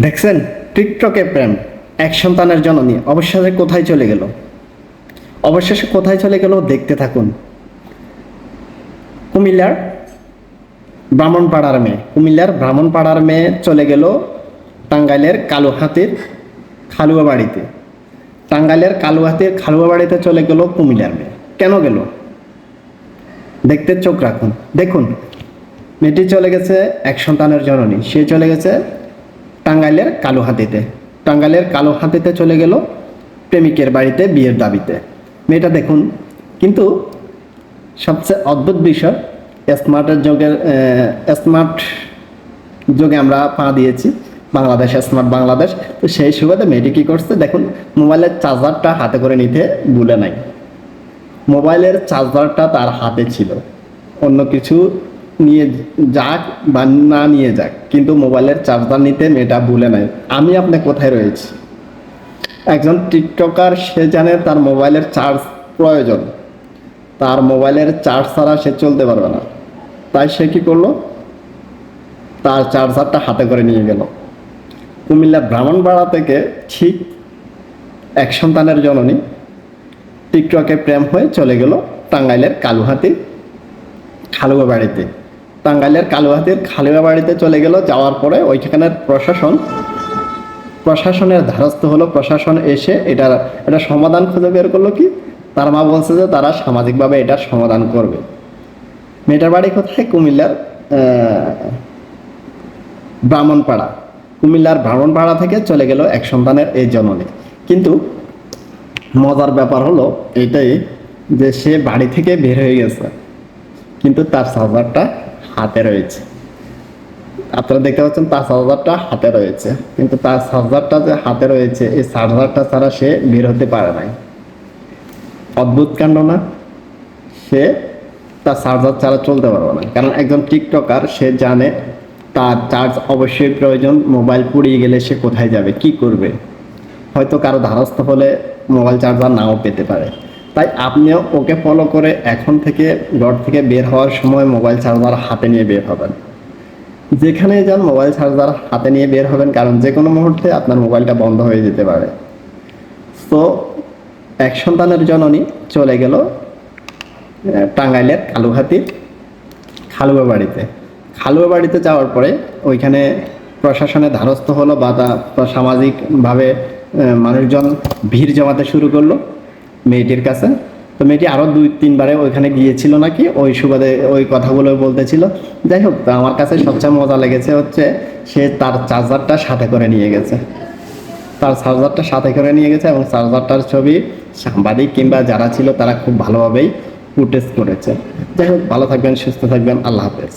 দেখছেন? টিকটকে প্রেম, এক সন্তানের জননী। অবশেষে কোথায় চলে গেল? অবশেষে কোথায় চলে গেল দেখতে থাকুন। কুমিল্লার ব্রাহ্মণপাড়ার মেয়ে। কুমিল্লার ব্রাহ্মণপাড়ার মেয়ে চলে গেল টাঙ্গাইলের কালুহাতির খালুয়া বাড়িতে টাঙ্গাইলের কালুহাতির খালুয়া বাড়িতে চলে গেল কুমিল্লার মেয়ে। কেন গেল? দেখতে চোখ রাখুন। দেখুন, মেয়েটি চলে গেছে এক সন্তানের জননী। সে চলে গেছে টাঙ্গাইলের কালুহাতিতে টাঙ্গাইলের কালুহাতিতে চলে গেল প্রেমিকের বাড়িতে বিয়ের দাবিতে। মেয়েটা দেখুন, কিন্তু সবচেয়ে অদ্ভুত বিষয় স্মার্টের যুগের স্মার্ট যুগে আমরা পা দিয়েছি, বাংলাদেশ, স্মার্ট বাংলাদেশ। তো সেই সুবাদে মেয়েটি কী করছে? দেখুন, মোবাইলের চার্জারটা হাতে করে নিতে ভুলে নাই। মোবাইলের চার্জারটা তার হাতে ছিল। অন্য কিছু নিয়ে যাক বা না নিয়ে যাক, কিন্তু মোবাইলের চার্জার নিতে মেয়েটা ভুলে নাই। আমি আপনি কোথায় রয়েছি? একজন টিকটকার, সে জানে তার মোবাইলের চার্জ প্রয়োজন। তার মোবাইলের চার্জ ছাড়া সে চলতে পারবে না। তাই সে কি করল? তার চার্জারটা হাতে করে নিয়ে গেল। কুমিল্লা ব্রাহ্মণপাড়া থেকে ঠিক এক সন্তানের জননী টিকটকে প্রেম হয়ে চলে গেল টাঙ্গাইলের কালুহাতি খালুয়া বাড়িতে। টাঙ্গাইলের কালুহাতির খালুয়া বাড়িতে চলে গেল। যাওয়ার পরে ওইখানের প্রশাসন, প্রশাসনের ধারস্থ হলো। প্রশাসন এসে এটার, এটা সমাধান খুঁজে বের করল কি? তার মা বলছে যে তারা সামাজিকভাবে এটার সমাধান করবে। মেয়েটার বাড়ি কোথায়? কুমিল্লার ব্রাহ্মণপাড়া। কুমিল্লার ব্রাহ্মণপাড়া থেকে চলে গেল এক সন্তানের এই জননী। কিন্তু মজার ব্যাপার হলো এটাই যে সে বাড়ি থেকে বের হয়ে গেছে। কিন্তু তার চার্জারটা হাতে রয়েছে। আপনারা দেখতে পাচ্ছেন তার চার্জারটা হাতে রয়েছে। কিন্তু তার চার্জারটা যে হাতে রয়েছে, এই চার্জারটা ছাড়া সে বের হতে পারে নাই। অদ্ভুত কাণ্ড না? সে তার চার্জার ছাড়া চলতে পারবে না। কারণ একজন টিকটকার, সে জানে তার চার্জ অবশ্যই প্রয়োজন, মোবাইল পুড়িয়ে গেলে সে কোথায় যাবে, কি করবে। হয়তো কারও ধারস্থ হলে মোবাইল চার্জার নাও পেতে পারে। তাই আপনিও ওকে ফলো করে এখন থেকে ঘর থেকে বের হওয়ার সময় মোবাইল চার্জার হাতে নিয়ে বের হবেন। যেখানে যান মোবাইল চার্জার হাতে নিয়ে বের হবেন, কারণ যে কোনো মুহূর্তে আপনার মোবাইলটা বন্ধ হয়ে যেতে পারে। তো এক সন্তানের জননী চলে গেল টাঙ্গাইলের কালুহাতির খালুয়া বাড়িতে খালুয়া বাড়িতে যাওয়ার পরে ওইখানে প্রশাসনের ধারস্থ হলো বা সামাজিকভাবে মানুষজন ভিড় জমাতে শুরু করল। মেয়েটির কাছে। তো মেয়েটি আরও দুই, তিনবারে ওইখানে গিয়েছিল নাকি? ওই সুবাদে ওই কথাগুলো বলতেছিল। যাই হোক, তো আমার কাছে সবচেয়ে মজা লেগেছে হচ্ছে সে তার চার্জারটা সাথে করে নিয়ে গেছে। তার চার্জারটা সাথে করে নিয়ে গেছে এবং চার্জারটার ছবি সাংবাদিক কিংবা যারা ছিল তারা খুব ভালোভাবেই ফুটেজ করেছে। যাই হোক, ভালো থাকবেন, সুস্থ থাকবেন, আল্লাহ হাফেজ।